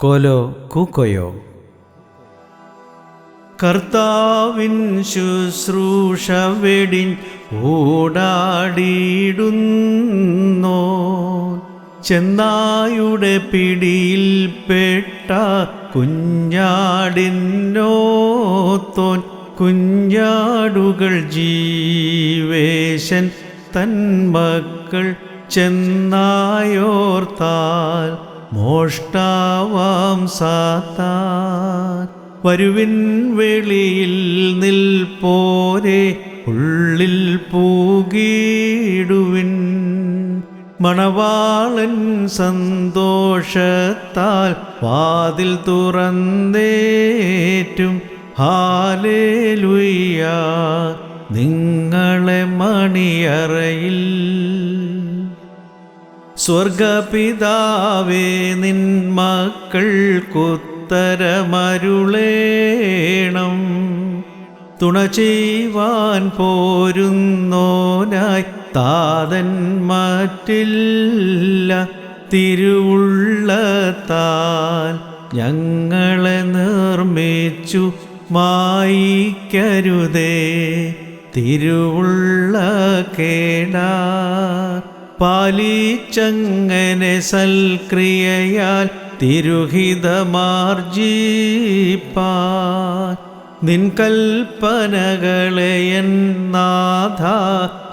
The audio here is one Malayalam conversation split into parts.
കോലോ കൂക്കോയോ? കർത്താവിൻ ശുശ്രൂഷ വെടിൻ ഓടാടിയിടുന്നോ? ചെന്നായുടെ പിടിയിൽപ്പെട്ട കുഞ്ഞാടിനോത്തോൻ കുഞ്ഞാടുകൾ ജീവേശൻ തന്മക്കൾ ചെന്നായോർത്താൽ മോഷ്ടാവാം സാത്താൻ. വരുവിൻ വെളിയിൽ നിൽപ്പോരെ ഉള്ളിൽ പൂകിടുവിൻ മണവാളൻ സന്തോഷത്താൽ വാതിൽ തുറന്നേറ്റും. ഹാലേലുയ്യ. നിങ്ങളെ മണിയറയിൽ സ്വർഗപിതാവേ നിൻ മക്കൾക്കുത്തരമരുളേണം. തുണ ചെയ്യുവാൻ പോരുന്നോനായി താതൻ മറ്റില്ല തിരുവുള്ളത്താൽ. ഞങ്ങളെ നിർമ്മിച്ചു മായിക്കരുതേ തിരുവുള്ള കേടാ പാലിച്ചങ്ങനെ സൽക്രിയയാൽ തിരുഹിതമാർജീപ്പാൻ. നിൻ കൽപ്പനകളെ നാഥ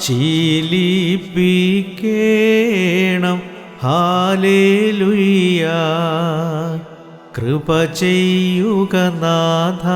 ശീലിപ്പിക്കേണം. ഹാലേലുയ്യ. കൃപ ചെയ്യുക നാഥ.